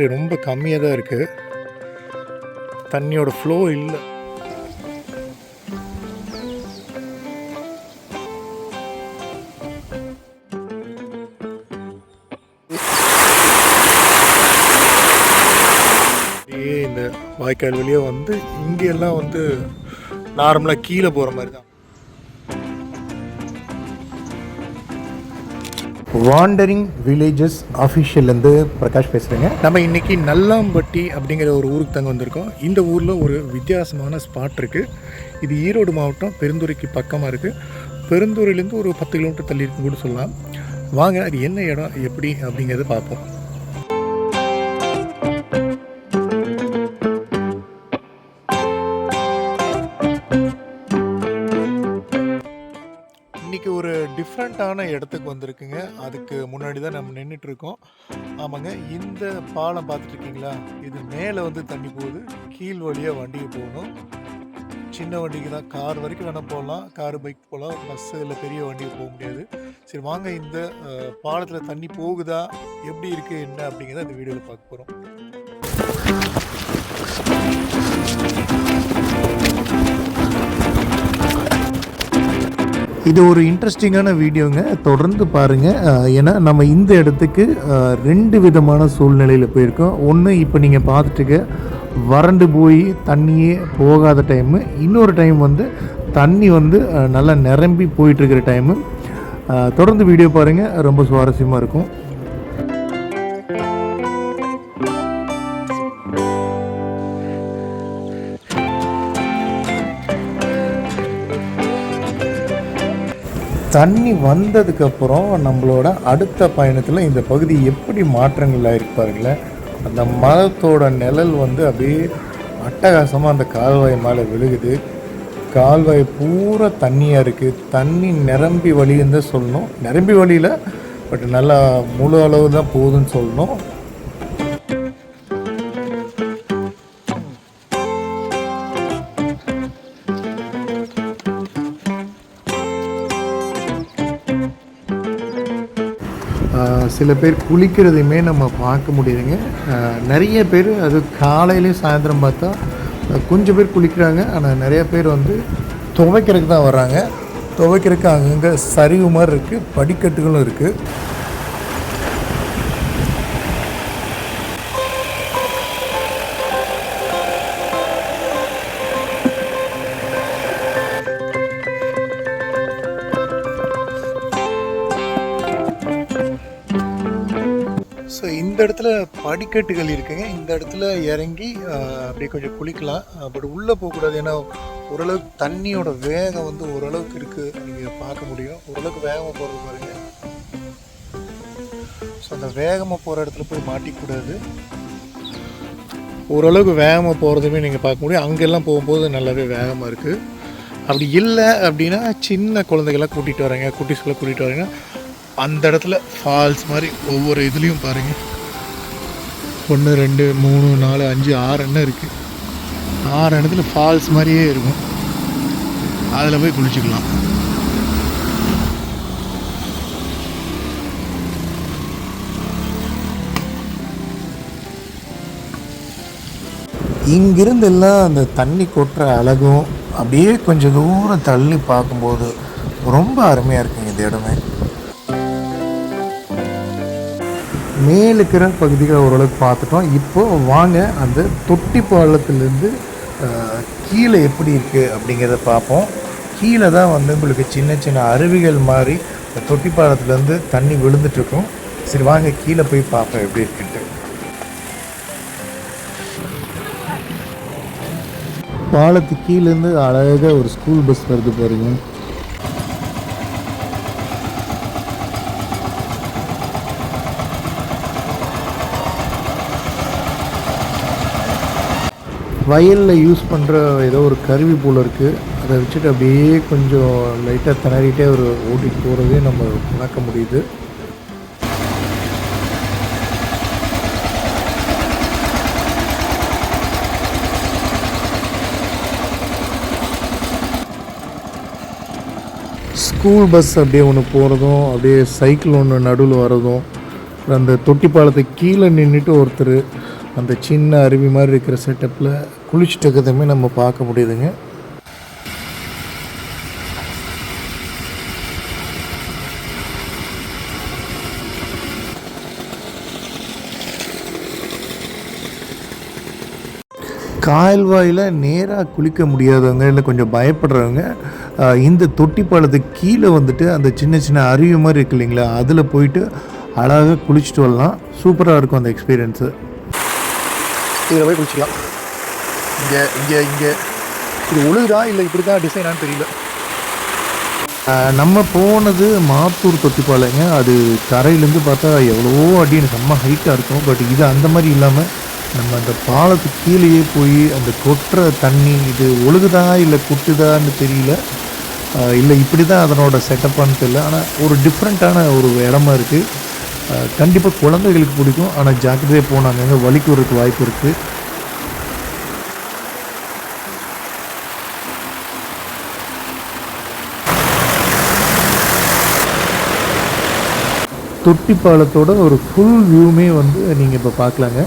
மாதிரி ரொம்ப கம்மியாக தான் இருக்குது தண்ணியோட ஃப்ளோ இல்லை. இந்த வாய்க்கால் வழியாக வந்து இங்கெல்லாம் வந்து நார்மலாக கீழே போகிற மாதிரி தான். வாண்டரிங் வில்லேஜஸ் ஆஃபீஷியல்லேருந்து பிரகாஷ் பேசுகிறேங்க நம்ம இன்றைக்கி நல்லாம்பட்டி அப்படிங்கிற ஒரு ஊருக்கு தங்க வந்திருக்கோம். இந்த ஊரில் ஒரு வித்தியாசமான ஸ்பாட் இருக்குது இது ஈரோடு மாவட்டம் பெருந்துறைக்கு பக்கமாக இருக்குது பெருந்துறையிலேருந்து ஒரு பத்து கிலோமீட்டர் தள்ளி இருக்குன்னு கூட சொல்லலாம். வாங்க அது என்ன இடம் எப்படி அப்படிங்கிறத பார்ப்போம். டிஃப்ரெண்ட்டான இடத்துக்கு வந்திருக்குங்க. அதுக்கு முன்னாடி தான் நம்ம நின்றுட்டு இருக்கோம் ஆமாங்க இந்த பாலம் பார்த்துட்ருக்கீங்களா இது மேலே வந்து தண்ணி போகுது. கீழ் வழியாக வண்டிக்கு போகணும். சின்ன வண்டிக்கு தான். கார் வரைக்கும் வேணால் போகலாம். கார் பைக் போகலாம். பஸ்ஸு இல்லை பெரிய வண்டிக்கு போக முடியாது. சரி வாங்க இந்த பாலத்தில் தண்ணி போகுதா? எப்படி இருக்குது என்ன? அப்படிங்கிறத இந்த வீடியோவில் பார்க்க போகிறோம் இது ஒரு இன்ட்ரெஸ்டிங்கான வீடியோங்க தொடர்ந்து பாருங்கள் ஏன்னா நம்ம இந்த இடத்துக்கு ரெண்டு விதமான சூழ்நிலையில் போயிருக்கோம். ஒன்று இப்போ நீங்கள் பார்த்துட்டுக்க வறண்டு போய் தண்ணியே போகாத டைமு இன்னொரு டைம் வந்து தண்ணி வந்து நல்லா நிரம்பி போயிட்டுருக்கிற டைமு தொடர்ந்து வீடியோ பாருங்கள் ரொம்ப சுவாரஸ்யமாக இருக்கும். தண்ணி வந்ததுக்கப்புறம் நம்மளோட அடுத்த பயணத்தில் இந்த பகுதி எப்படி மாற்றங்கள் ஆயிருக்கு அந்த மரத்தோட நிழல் வந்து அப்படியே அட்டகாசமாக அந்த கால்வாய் மேலே விழுகுது. கால்வாய் பூரா தண்ணியாக இருக்குது தண்ணி நிரம்பி வழின்னு தான் சொல்லணும். நிரம்பி வழியில் பட் நல்லா முழு அளவு தான் போகுதுன்னு சொல்லணும். சில பேர் குளிக்கிறதையுமே நம்ம பார்க்க முடியுதுங்க. நிறைய பேர் அது காலையிலையும் சாயந்தரம் பார்த்தா கொஞ்சம் பேர் குளிக்கிறாங்க. ஆனால் நிறைய பேர் வந்து துவைக்கிறதுக்கு தான் வர்றாங்க துவைக்கிறதுக்கு அங்கங்கே சரிவு மாதிரி இருக்குது படிக்கட்டுகளும் இருக்குது இந்த இடத்துல படிக்கட்டுகள் இருக்குங்க. இந்த இடத்துல இறங்கி அப்படியே கொஞ்சம் குளிக்கலாம். பட் உள்ளே போகக்கூடாது. ஏன்னா ஓரளவுக்கு தண்ணியோட வேகம் வந்து ஓரளவுக்கு இருக்குது நீங்கள் பார்க்க முடியும். ஓரளவுக்கு வேகமாக போகிறது பாருங்கள் ஸோ அந்த வேகமாக போகிற இடத்துல போய் மாட்டிக்கூடாது. ஓரளவுக்கு வேகமாக போகிறதுமே நீங்கள் பார்க்க முடியும். அங்கெல்லாம் போகும்போது நல்லாவே வேகமாக இருக்குது அப்படி இல்லை அப்படின்னா சின்ன குழந்தைகள்லாம் கூட்டிகிட்டு வரேங்க. குட்டீஸ்களை கூட்டிகிட்டு வரேங்க. அந்த இடத்துல ஃபால்ஸ் மாதிரி ஒவ்வொரு இதுலேயும் பாருங்கள் ஒன்று ரெண்டு மூணு நாலு அஞ்சு ஆறு எண்ணம் இருக்குது ஆறு இடத்துல ஃபால்ஸ் மாதிரியே இருக்கும். அதில் போய் குளிச்சுக்கலாம். இங்கிருந்து எல்லாம் அந்த தண்ணி கொட்டுற அழகும் அப்படியே கொஞ்சம் தூரம் தள்ளி பார்க்கும்போது ரொம்ப அருமையாக இருக்குங்க இந்த இடமே. மேலுக்கிற இருக்கிற பகுதிகளை ஓரளவுக்கு பார்த்துட்டோம். இப்போ வாங்க அந்த தொட்டி பாலத்துலேருந்து கீழே எப்படி இருக்குது அப்படிங்கிறத பார்ப்போம். கீழே தான் வந்து உங்களுக்கு சின்ன சின்ன அருவிகள் மாதிரி தொட்டி பாலத்துலேருந்து தண்ணி விழுந்துட்டுருக்கும். சரி வாங்க கீழே போய் பார்ப்போம் எப்படி இருக்குன்ட்டு. பாலத்து கீழேருந்து அழகாக ஒரு ஸ்கூல் பஸ் வருது பாருங்க. வயலில் யூஸ் பண்ணுற ஏதோ ஒரு கருவி போல் இருக்குது அதை வச்சுட்டு அப்படியே கொஞ்சம் லைட்டாக திணறிட்டே ஒரு ஓட்டிட்டு போகிறதே நம்ம பார்க்க முடியுது. ஸ்கூல் பஸ் அப்படியே ஒன்று போகிறதும் அப்படியே சைக்கிள் ஒன்று நடுவில் வர்றதும் அந்த தொட்டி பாலத்தை கீழே நின்றுட்டு ஒருத்தர் அந்த சின்ன அருவி மாதிரி இருக்கிற செட்டப்பில் குளிச்சுட்டு இருக்கிறதுமே நம்ம பார்க்க முடியுதுங்க. கால்வாயில் நேராக குளிக்க முடியாதவங்க இல்லை கொஞ்சம் பயப்படுறவங்க இந்த தொட்டி பாலத்துக்கு கீழே வந்துட்டு அந்த சின்ன சின்ன அருவி மாதிரி இருக்கு இல்லைங்களா? அதில் போயிட்டு அழகாக குளிச்சுட்டு வரலாம். சூப்பராக இருக்கும் அந்த எக்ஸ்பீரியன்ஸு இதில் போய் குளிச்சிக்கலாம் இங்கே இங்கே இங்கே. இது ஒழுகுதா இல்லை இப்படி தான் டிசைனான்னு தெரியல. நம்ம போனது மாத்தூர் தொட்டிப்பாளையங்க. அது தரையிலேருந்து பார்த்தா எவ்வளவோ அடின்னு செம்ம ஹைட்டாக இருக்கும். பட் இது அந்த மாதிரி இல்லாமல் நம்ம அந்த பாலத்துக்கு கீழேயே போய் அந்த கொட்டுற தண்ணி இது ஒழுகுதா இல்லை கொட்டுதான்னு தெரியல. இல்லை இப்படி தான் அதனோட செட்டப்பான்னு தெரியல. ஆனால் ஒரு டிஃப்ரெண்ட்டான ஒரு இடமா இருக்குது கண்டிப்பாக குழந்தைகளுக்கு பிடிக்கும். ஆனால் ஜாக்கிரதையாக போனாங்க. வலிக்கு வரதுக்கு வாய்ப்பு இருக்குது தொட்டி பாலத்தோட ஒரு ஃபுல் வியூமே வந்து நீங்கள் இப்போ பார்க்கலாங்க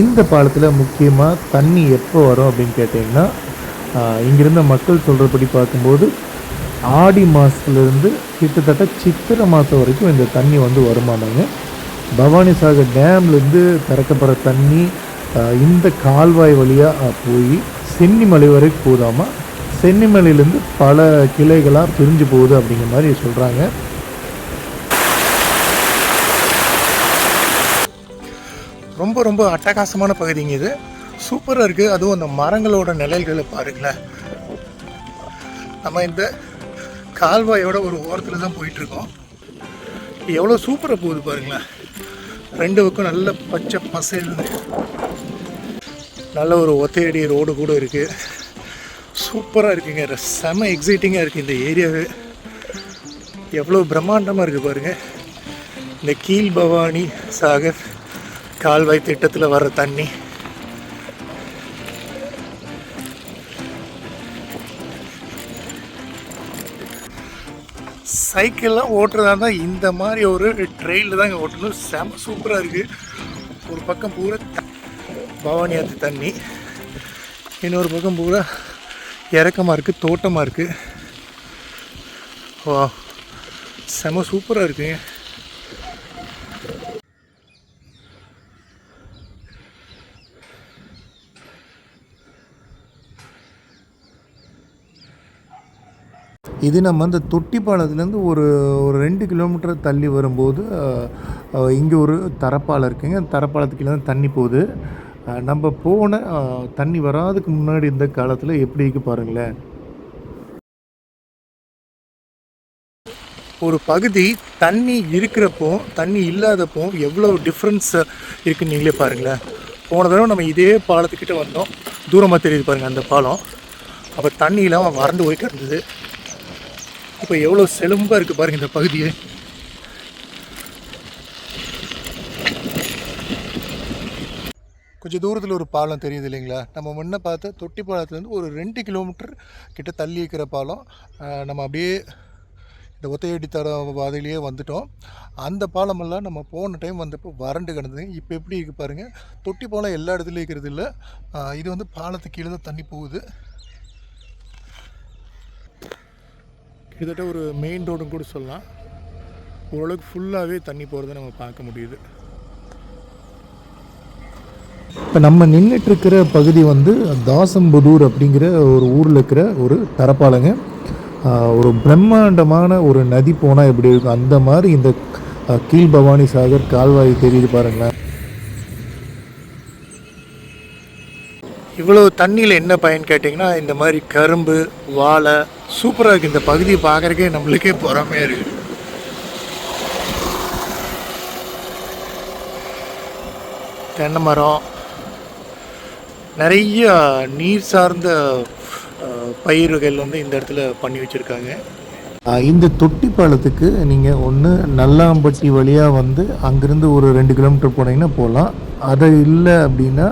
இந்த பாலத்தில் முக்கியமாக தண்ணி எப்போ வரும் அப்படின்னு கேட்டிங்கன்னா இங்கிருந்த மக்கள் சொல்கிறபடி பார்க்கும்போது ஆடி மாதத்துலேருந்து கிட்டத்தட்ட சித்திரை மாதம் வரைக்கும் இந்த தண்ணி வந்து வருமானாங்க. பவானி சாகர் டேம்லேருந்து திறக்கப்படுற தண்ணி இந்த கால்வாய் வழியாக போய் சென்னிமலை வரைக்கும் போதாமல் சென்னிமலையிலேருந்து பல கிளைகளாக பிரிஞ்சு போகுது அப்படிங்கிற மாதிரி சொல்கிறாங்க ரொம்ப ரொம்ப அட்டகாசமான பகுதிங்க இது. சூப்பராக இருக்குது அதுவும் அந்த மரங்களோட நிழல்களை பாருங்களேன். நம்ம இந்த கால்வாயோட ஒரு ஓரத்தில் தான் போயிட்டுருக்கோம். எவ்வளோ சூப்பராக போகுது பாருங்களேன். ரெண்டு பக்கம் நல்ல பச்சை பசேல்னு. நல்ல ஒரு ஒத்தையடி ரோடு கூட இருக்குது சூப்பராக இருக்குங்க. செம எக்ஸைட்டிங்காக இருக்குது இந்த ஏரியாவே. எவ்வளோ பிரம்மாண்டமாக இருக்குது பாருங்கள் இந்த கீழ் பவானி சாகர் கால்வாய் திட்டத்தில் வர்ற தண்ணி. சைக்கிள்லாம் ஓட்டுறதா இருந்தால் இந்த மாதிரி ஒரு ட்ரெயினில் இங்கே ஓட்டணும். செம சூப்பராக இருக்குது ஒரு பக்கம் பூரா பவானி ஆத்து தண்ணி. இன்னொரு பக்கம் பூரா இறக்கமாக இருக்குது தோட்டமாக இருக்குது வா செம சூப்பராக இருக்குங்க. இது நம்ம அந்த தொட்டி பாலத்துலேருந்து ஒரு ஒரு ரெண்டு கிலோமீட்டர் தள்ளி வரும்போது இங்கே ஒரு தரப்பாலம் இருக்குங்க. அந்த தரப்பாலத்துக்கு கீழே தான் தண்ணி போகுது. நம்ம போன தண்ணி வராதுக்கு முன்னாடி இந்த காலத்தில் எப்படி இருக்கு பாருங்களேன். ஒரு பகுதி தண்ணி இருக்கிறப்போ தண்ணி இல்லாதப்போ எவ்வளோ டிஃப்ரென்ஸ் இருக்குன்னு நீங்களே பாருங்களேன். போன தடவை நம்ம இதே பாலத்துக்கிட்ட வந்தோம். தூரமாக தெரியுது பாருங்கள் அந்த பாலம். அப்போ தண்ணி இல்லாமல் வறண்டு போய் கிடந்தது. இப்போ எவ்வளோ செலும்பாக இருக்குது பாருங்கள் இந்த பகுதியே. கொஞ்சம் தூரத்தில் ஒரு பாலம் தெரியுது இல்லைங்களா? நம்ம முன்ன பார்த்த தொட்டி பாலத்துலேருந்து ஒரு ரெண்டு கிலோமீட்டர் கிட்ட தள்ளி இருக்கிற பாலம் நம்ம அப்படியே இந்த ஒத்தையடி தர பாதையிலேயே வந்துட்டோம். அந்த பாலமெல்லாம் நம்ம போன டைம் வந்தப்போ வறண்டு கிடந்தது. இப்போ எப்படி இருக்குது பாருங்கள் தொட்டி பாலம் எல்லா இடத்துலையும் இருக்கிறது இல்லை. இது வந்து பாலத்துக்கு கீழே தான் தண்ணி போகுது. கிட்டத்தட்ட ஒரு மெயின் ரோடுன்னு கூட சொல்லலாம். ஓரளவுக்கு ஃபுல்லாகவே தண்ணி போகிறத நம்ம பார்க்க முடியுது. இப்போ நம்ம நின்றுட்டுருக்கிற பகுதி வந்து தாசம்புதூர் அப்படிங்கிற ஒரு ஊரில் இருக்கிற ஒரு தரப்பாலங்க ஒரு பிரம்மாண்டமான ஒரு நதி போனால் எப்படி இருக்கும்? அந்த மாதிரி இந்த கீழ்பவானி கீழ் பவானி சாகர் கால்வாய் தெரியுது பாருங்களேன். இவ்வளோ தண்ணியில் என்ன பயன் கேட்டிங்கன்னா இந்த மாதிரி கரும்பு வாழை சூப்பராக இருக்குது இந்த பகுதியை பார்க்குறக்கே நம்மளுக்கே பொறாமையாக இருக்குது தென்னை மரம். நிறைய நீர் சார்ந்த பயிர்கள் வந்து இந்த இடத்துல பண்ணி வச்சுருக்காங்க. இந்த தொட்டி பாலத்துக்கு நீங்கள் ஒன்று நல்லாம்பட்டி வழியாக வந்து அங்கேருந்து ஒரு ரெண்டு கிலோமீட்டர் போனீங்கன்னா போகலாம் அது இல்லை அப்படின்னா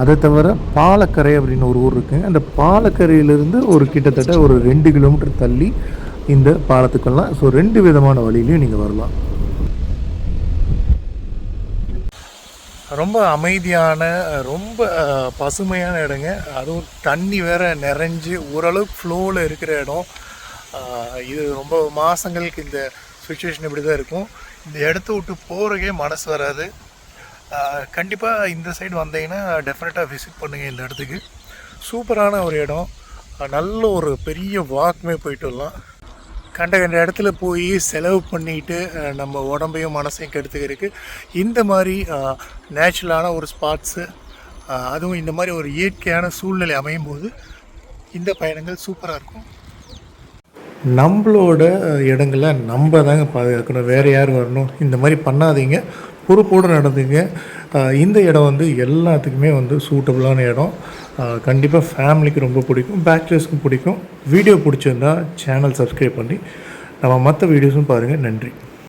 அதை தவிர பாலக்கரை அப்படின்னு ஒரு ஊர் இருக்குங்க. அந்த பாலக்கரையிலேருந்து ஒரு கிட்டத்தட்ட ஒரு ரெண்டு கிலோமீட்டர் தள்ளி இந்த பாலத்துக்கெல்லாம். ஸோ ரெண்டு விதமான வழியிலையும் நீங்கள் வரலாம். ரொம்ப அமைதியான ரொம்ப பசுமையான இடங்க. அதுவும் தண்ணி வேற நிறைஞ்சு ஓரளவுக்கு ஃப்ளோவில் இருக்கிற இடம். இது ரொம்ப மாதங்களுக்கு இந்த சுச்சுவேஷன் இப்படி தான் இருக்கும். இந்த இடத்த விட்டு போகிறக்கே மனசு வராது. கண்டிப்பாக இந்த சைடு வந்தீங்கன்னா டெஃபினட்டாக விசிட் பண்ணுங்கள் இந்த இடத்துக்கு. சூப்பரான ஒரு இடம். நல்ல ஒரு பெரிய வாக்குமே போயிட்டு வரலாம். கண்ட கண்ட இடத்துல போய் செலவு பண்ணிட்டு நம்ம உடம்பையும் மனசையும் கெடுத்துக்கிறதுக்கு இந்த மாதிரி நேச்சுரலான ஒரு ஸ்பாட்ஸு அதுவும் இந்த மாதிரி ஒரு இயற்கையான சூழ்நிலை அமையும் போது இந்த பயணங்கள் சூப்பராக இருக்கும். நம்மளோட இடங்களை நம்ம தாங்க பாதுகாக்கணும். வேறு யார் வரணும்? இந்த மாதிரி பண்ணாதீங்க. பொறுப்போடு நடந்துங்க. இந்த இடம் வந்து எல்லாத்துக்குமே வந்து சூட்டபுளான இடம். கண்டிப்பாக ஃபேமிலிக்கு ரொம்ப பிடிக்கும். பேச்சுலர்ஸ்க்கும் பிடிக்கும். வீடியோ பிடிச்சிருந்தா சேனல் சப்ஸ்கிரைப் பண்ணி நம்ம மற்ற வீடியோஸும் பாருங்கள் நன்றி.